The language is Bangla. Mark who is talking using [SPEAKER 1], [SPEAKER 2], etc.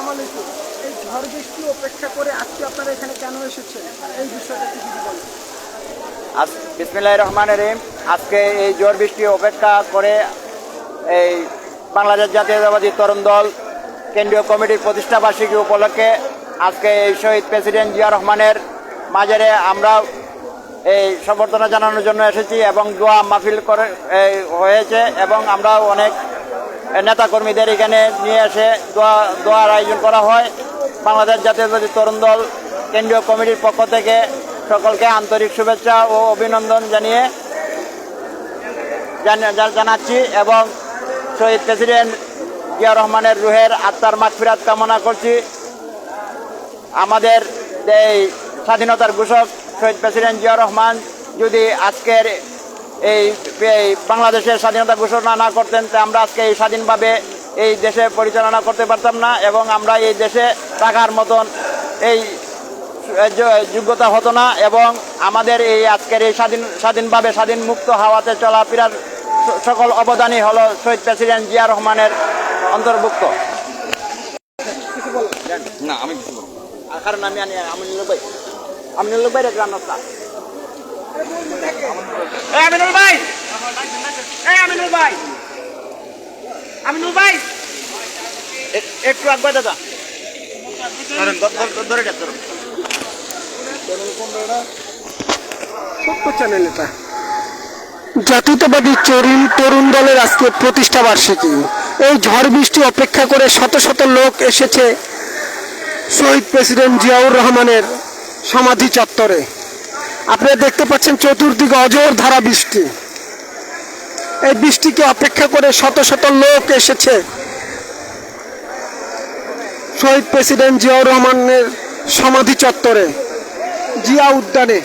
[SPEAKER 1] আলাইকুম এই ঝড় বৃষ্টি অপেক্ষা করে আজকে আপনারা এখানে কেন এসেছেন? এই বিষয়টা কি বলেন।
[SPEAKER 2] আজ বিসমিল্লাহ রহমান রহিম। আজকে এই ঝড় বৃষ্টি অপেক্ষা করে এই বাংলাদেশ জাতীয়তাবাদী তরুণ দল কেন্দ্রীয় কমিটির প্রতিষ্ঠা বার্ষিকী উপলক্ষে আজকে এই শহীদ প্রেসিডেন্ট জিয়া রহমানের মাঝারে আমরা এই সম্বর্ধনা জানানোর জন্য এসেছি এবং দোয়া মাহফিল করে হয়েছে এবং আমরা অনেক নেতাকর্মীদের এখানে নিয়ে এসে দোয়া, দোয়ার আয়োজন করা হয়। বাংলাদেশ জাতীয়তাবাদী তরুণ দল, কেন্দ্রীয় কমিটির পক্ষ থেকে সকলকে আন্তরিক শুভেচ্ছা ও অভিনন্দন জানিয়ে জান- জানাচ্ছি এবং শহীদ প্রেসিডেন্ট জিয়া রহমানের রুহের আত্মার মাগফিরাত কামনা করছি। আমাদের এই স্বাধীনতার ঘোষক শহীদ প্রেসিডেন্ট জিয়া রহমান যদি আজকের এই এই বাংলাদেশের স্বাধীনতা ঘোষণা না করতেন তা আমরা আজকে এই স্বাধীনভাবে এই দেশে পরিচালনা করতে পারতাম না এবং আমরা এই দেশে টাকার মতন এই যোগ্যতা হতো না এবং আমাদের এই আজকের এই স্বাধীন স্বাধীনভাবে স্বাধীন মুক্ত হাওয়াতে চলাফেরার সকল অবদানই হলো শহীদ প্রেসিডেন্ট জিয়া রহমানের অন্তর্ভুক্ত।
[SPEAKER 3] না আমি কিছু
[SPEAKER 2] আমি আমিনুল ভাই। নস্তা এই আমিনুল ভাই। এই আমিনুল ভাই। আমিনুল ভাই। একটু দাদা। ধরেন, ধর- ধর- ধরে দেন, ধরুন।
[SPEAKER 1] ছোট্ট চ্যানেল এটা। জাতীয়তাবাদী তরুণ তরুণ দলের আজকে প্রতিষ্ঠা বার্ষিকী। এই ঝড় বৃষ্টি অপেক্ষা করে শত শত লোক এসেছে শহীদ প্রেসিডেন্ট জিয়াউর রহমানের সমাধি চত্বরে। আপনারা দেখতে পাচ্ছেন চতুর্দিকে অজর ধারা বৃষ্টি। এই বৃষ্টিকে অপেক্ষা করে শত শত লোক এসেছে। শহীদ প্রেসিডেন্ট জিয়াউর রহমানের সমাধি চত্বরে, জিয়া উদ্যানে।